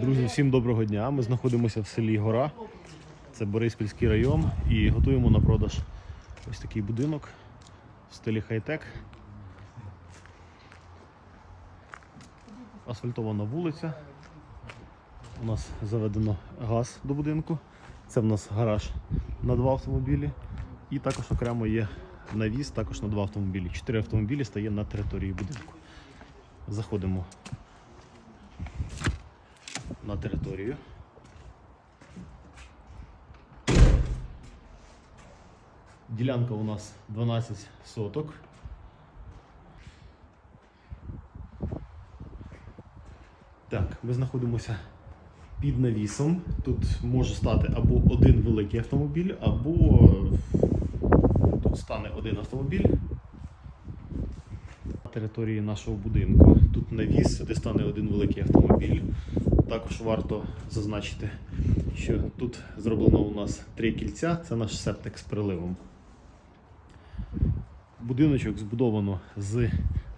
Друзі, всім доброго дня. Ми знаходимося в селі Гора. Це Бориспільський район і готуємо на продаж ось такий будинок в стилі хай-тек. Асфальтована вулиця. У нас заведено газ до будинку. Це в нас гараж на два автомобілі. І також окремо є навіс також на два автомобілі. Чотири автомобілі стає на території будинку. Заходимо на територію. Ділянка у нас 12 соток. Так, ми знаходимося під навісом. Тут може стати або один великий автомобіль, або тут стане один автомобіль на території нашого будинку. Тут навіс, де стане один великий автомобіль. Також варто зазначити, що тут зроблено у нас три кільця, це наш септик з приливом. Будиночок збудовано з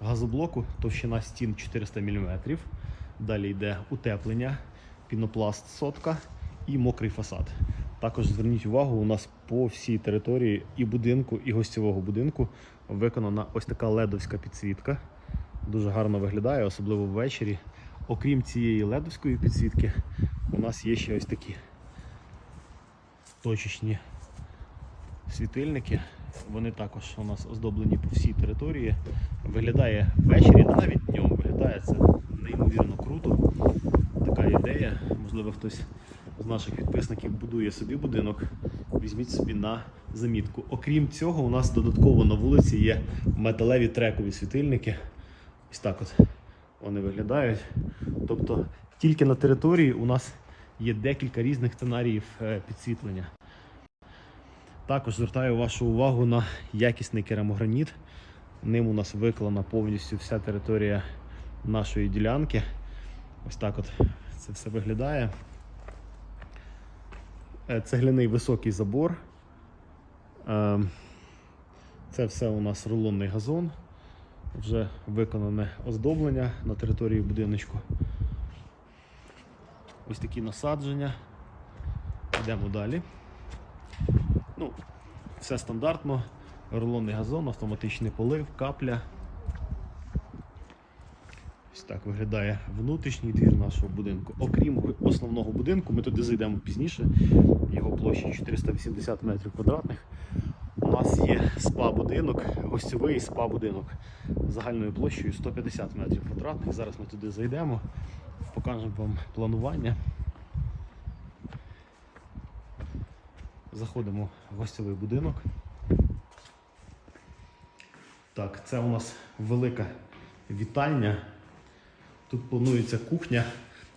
газоблоку, товщина стін 400 мм. Далі йде утеплення, пінопласт сотка і мокрий фасад. Також зверніть увагу, у нас по всій території і будинку, і гостєвого будинку виконана ось така ледовська підсвітка. Дуже гарно виглядає, особливо ввечері. Окрім цієї ледовської підсвітки, у нас є ще ось такі точечні світильники. Вони також у нас оздоблені по всій території. Виглядає ввечері та навіть днем. Виглядає це неймовірно круто. Така ідея. Можливо, хтось з наших підписників будує собі будинок. Візьміть собі на замітку. Окрім цього, у нас додатково на вулиці є металеві трекові світильники. Ось так от вони виглядають. Тобто тільки на території у нас є декілька різних сценаріїв е, підсвітлення. Також звертаю вашу увагу на якісний керамограніт. Ним у нас виклана повністю вся територія нашої ділянки. Ось так от це все виглядає. Е, Цегляний високий забор. Е, Це все у нас рулонний газон. Вже виконане оздоблення на території будиночку. Ось такі насадження. Йдемо далі. Ну, все стандартно. Рулонний газон, автоматичний полив, капля. Ось так виглядає внутрішній двір нашого будинку. Окрім основного будинку, ми туди зайдемо пізніше. Його площа 480 метрів квадратних. У нас є спа-будинок, гостьовий спа-будинок загальною площею 150 метрів квадратних. Зараз ми туди зайдемо, покажемо вам планування. Заходимо в гостьовий будинок. Так, це у нас велика вітальня. Тут планується кухня.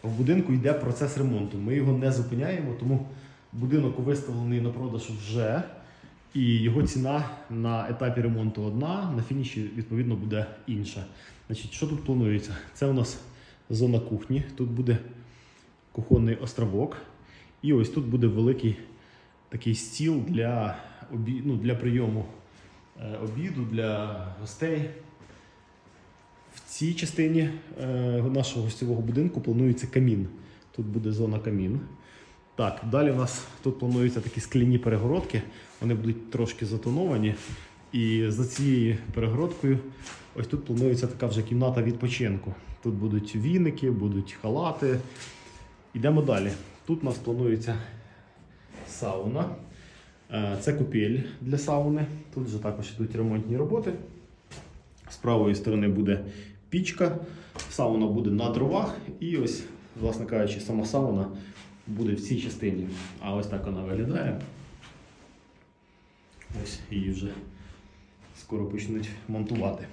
В будинку йде процес ремонту. Ми його не зупиняємо, тому будинок виставлений на продаж вже. І його ціна на етапі ремонту одна, на фініші, відповідно, буде інша. Значить, що тут планується? Це у нас зона кухні. Тут буде кухонний островок. І ось тут буде великий такий стіл для, обі... ну, для прийому е, обіду, для гостей. В цій частині е, нашого гостєвого будинку планується камін. Тут буде зона камін. Так, далі у нас тут плануються такі скляні перегородки. Вони будуть трошки затоновані. І за цією перегородкою ось тут планується така вже кімната відпочинку. Тут будуть віники, будуть халати. Йдемо далі. Тут у нас планується сауна. Е, Це купель для сауни. Тут вже також йдуть ремонтні роботи. З правої сторони буде пічка, сауна буде на дровах, і ось, власне кажучи, сама сауна буде в цій частині. А ось так вона виглядає. Ось її вже скоро почнуть монтувати.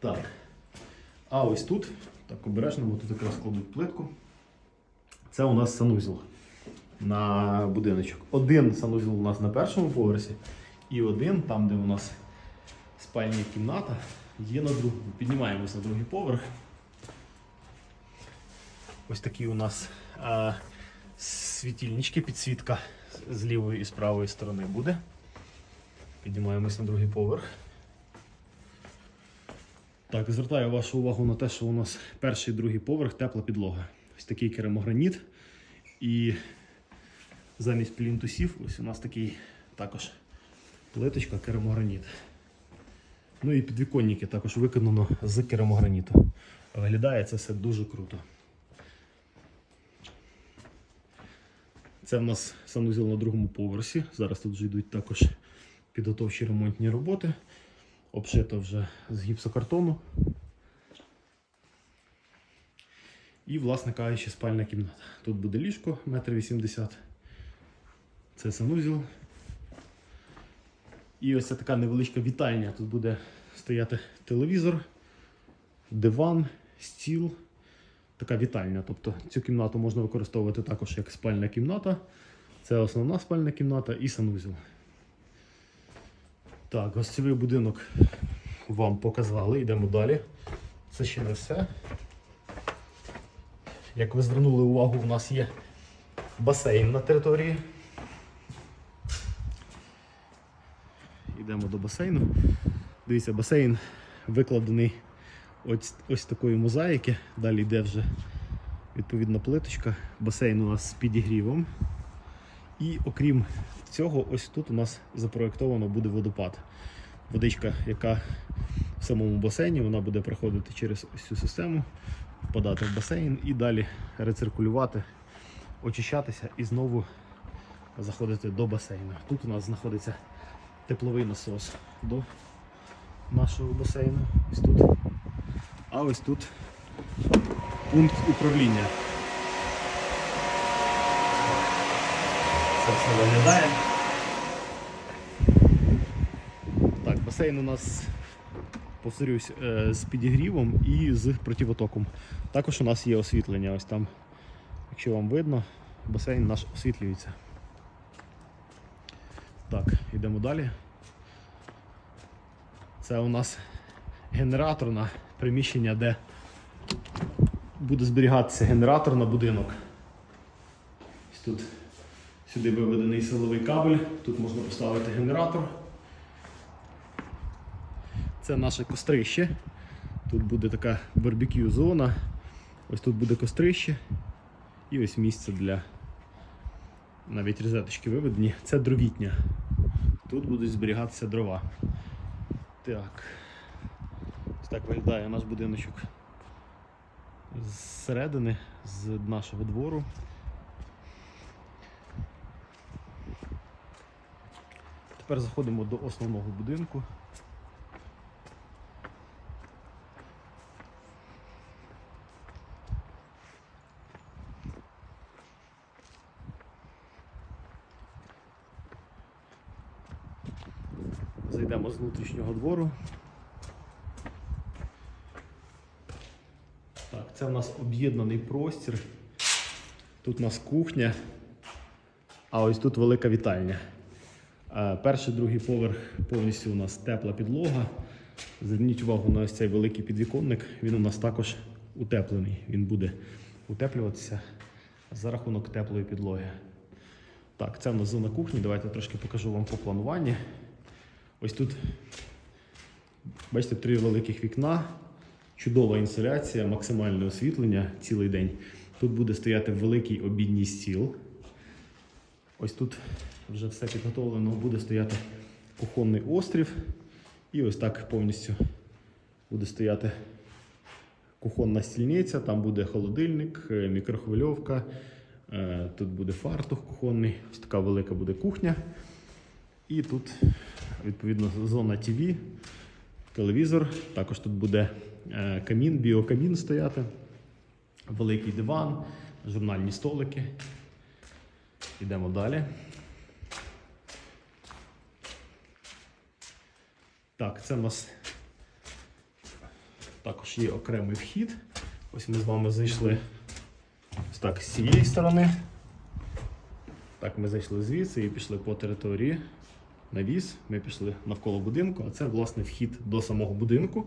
Так. А ось тут, так обережно, бо тут якраз кладуть плитку. Це у нас санузел на будиночок. Один санузел у нас на першому поверсі, і один, там, де у нас спальня кімната, є на другому. Піднімаємось на другий поверх. Ось такі у нас а, світильнички, підсвітка з лівої і з правої сторони буде. Піднімаємось на другий поверх. Так, звертаю вашу увагу на те, що у нас перший і другий поверх тепла підлога. Ось такий керамограніт. І замість плінтусів ось у нас такий також плиточка керамограніт. Ну і підвіконники також виконано з керамограніту. Виглядає це все дуже круто. Це в нас санузел на другому поверсі. Зараз тут вже йдуть також підготовчі ремонтні роботи. Обшито вже з гіпсокартону. І, власне кажучи, спальна кімната. Тут буде ліжко 1,80 м. Це санузел. І ось це така невеличка вітальня. Тут буде стояти телевізор, диван, стіл. Така вітальня. Тобто цю кімнату можна використовувати також як спальна кімната. Це основна спальна кімната і санузел. Так, гостєвий будинок вам показали. Йдемо далі. Це ще не все. Як ви звернули увагу, у нас є басейн на території. Йдемо до басейну. Дивіться, басейн викладений ось, ось такої мозаїки. Далі йде вже відповідна плиточка. Басейн у нас з підігрівом. І окрім цього, ось тут у нас запроєктовано буде водопад. Водичка, яка в самому басейні, вона буде проходити через ось цю систему, впадати в басейн і далі рециркулювати, очищатися і знову заходити до басейну. Тут у нас знаходиться тепловий насос до нашого басейну. Ось тут. А ось тут пункт управління. Це все виглядає. Так, басейн у нас, повторюсь, е, з підігрівом і з противотоком. Також у нас є освітлення. Ось там, якщо вам видно, басейн наш освітлюється. Так, йдемо далі. Це у нас генераторне приміщення, де буде зберігатися генератор на будинок. Ось тут сюди виведений силовий кабель, тут можна поставити генератор. Це наше кострище. Тут буде така барбекю зона. Ось тут буде кострище. І ось місце для навіть розеточки виведені. Це дровітня. Тут будуть зберігатися дрова. Так. Ось так виглядає наш будиночок зсередини, з нашого двору. Тепер заходимо до основного будинку. Зайдемо з внутрішнього двору. Так, це в нас об'єднаний простір. Тут у нас кухня, а ось тут велика вітальня. Е, Перший, другий поверх повністю у нас тепла підлога. Зверніть увагу на ось цей великий підвіконник. Він у нас також утеплений. Він буде утеплюватися за рахунок теплої підлоги. Так, це в нас зона кухні. Давайте трошки покажу вам по плануванні. Ось тут, бачите, три великих вікна, чудова інсоляція, максимальне освітлення цілий день. Тут буде стояти великий обідній стіл. Ось тут вже все підготовлено, буде стояти кухонний острів. І ось так повністю буде стояти кухонна стільниця, там буде холодильник, е, мікрохвильовка, е, тут буде фартух кухонний, ось така велика буде кухня. І тут, відповідно, зона ТВ, телевізор. Також тут буде камін, біокамін стояти, великий диван, журнальні столики. Йдемо далі. Так, це у нас також є окремий вхід. Ось ми з вами зайшли ось так з цієї сторони. Так, ми зайшли звідси і пішли по території. Навіс. Ми пішли навколо будинку, а це власне вхід до самого будинку.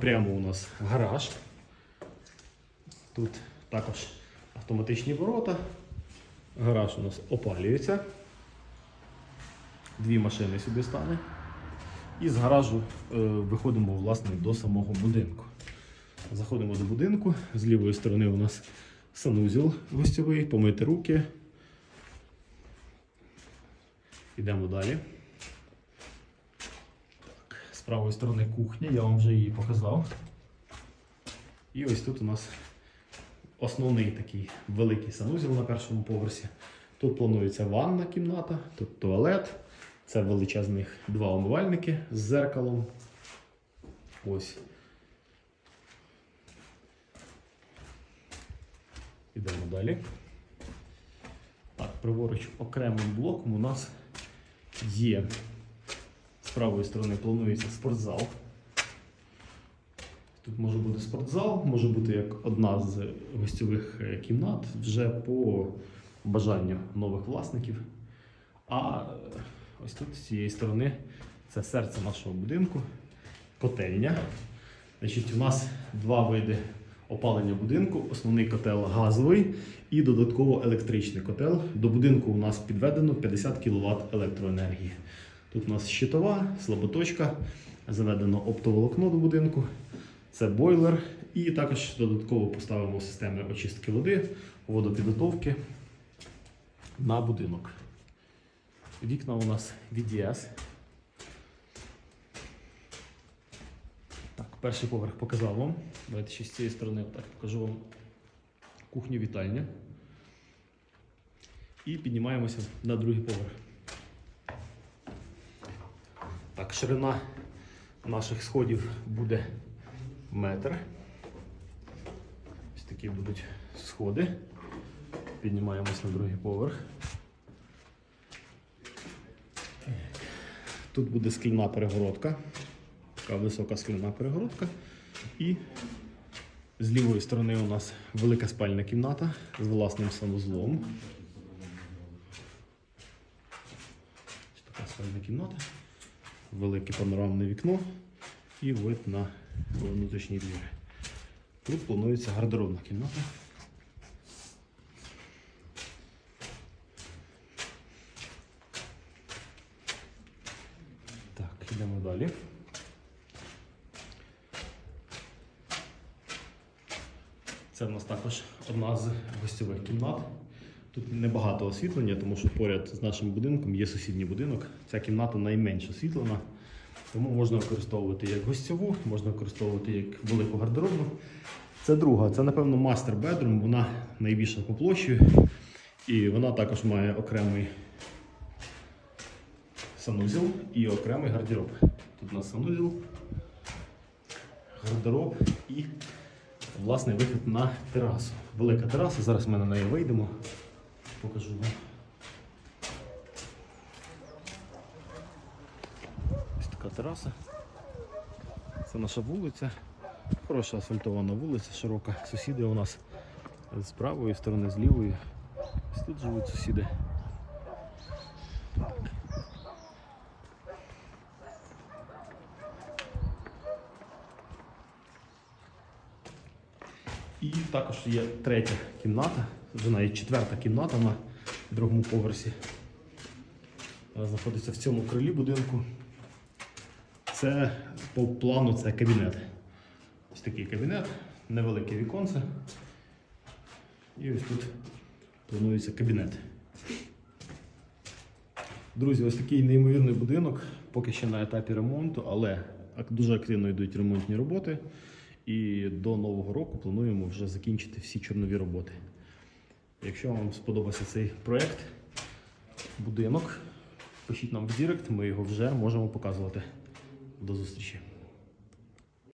Прямо у нас гараж. Тут також автоматичні ворота. Гараж у нас опалюється. Дві машини сюди стане. І з гаражу е, виходимо власне до самого будинку. Заходимо до будинку. З лівої сторони у нас санузел гостьовий, помити руки. Йдемо далі. Правої сторони кухня, я вам вже її показав. І ось тут у нас основний такий великий санузел на першому поверсі. Тут планується ванна кімната, тут туалет. Це величезних два умивальники з зеркалом. Ось. Ідемо далі. Так, праворуч окремим блоком у нас є з правої сторони планується спортзал. Тут може бути спортзал, може бути як одна з гостьових е, кімнат вже по бажанню нових власників. А е, ось тут з цієї сторони це серце нашого будинку, котельня. Значить, у нас два види опалення будинку: основний котел газовий і додатково електричний котел. До будинку у нас підведено 50 кВт електроенергії. Тут у нас щитова, слаботочка, заведено оптоволокно до будинку. Це бойлер. І також додатково поставимо системи очистки води, водопідготовки на будинок. Вікна у нас VDS. Так, перший поверх показав вам. Давайте ще з цієї сторони отак покажу вам кухню вітальню. І піднімаємося на другий поверх. Так, ширина наших сходів буде метр. Ось такі будуть сходи. Піднімаємось на другий поверх. Тут буде скляна перегородка, така висока скляна перегородка. І з лівої сторони у нас велика спальна кімната з власним санузлом. Ось така спальна кімната, велике панорамне вікно і вид на внутрішній двір. Тут планується гардеробна кімната. Так, йдемо далі. Це в нас також одна з гостьових кімнат. Тут небагато освітлення, тому що поряд з нашим будинком є сусідній будинок. Ця кімната найменш освітлена, тому можна використовувати як гостьову, можна використовувати як велику гардеробну. Це друга, це, напевно, мастер бедрум, вона найбільша по площі. І вона також має окремий санузел і окремий гардероб. Тут у нас санузел, гардероб і власний вихід на терасу. Велика тераса, зараз ми на неї вийдемо. Покажу вам. Ось така тераса. Це наша вулиця. Хороша асфальтована вулиця, широка. Сусіди у нас з правої сторони, з лівої. Ось тут живуть сусіди. І також є третя кімната, вже навіть четверта кімната на другому поверсі. Вона знаходиться в цьому крилі будинку. Це по плану це кабінет. Ось такий кабінет, невелике віконце. І ось тут планується кабінет. Друзі, ось такий неймовірний будинок, поки ще на етапі ремонту, але дуже активно йдуть ремонтні роботи. І до Нового року плануємо вже закінчити всі чорнові роботи. Якщо вам сподобався цей проект, будинок, пишіть нам в Директ, ми його вже можемо показувати. До зустрічі!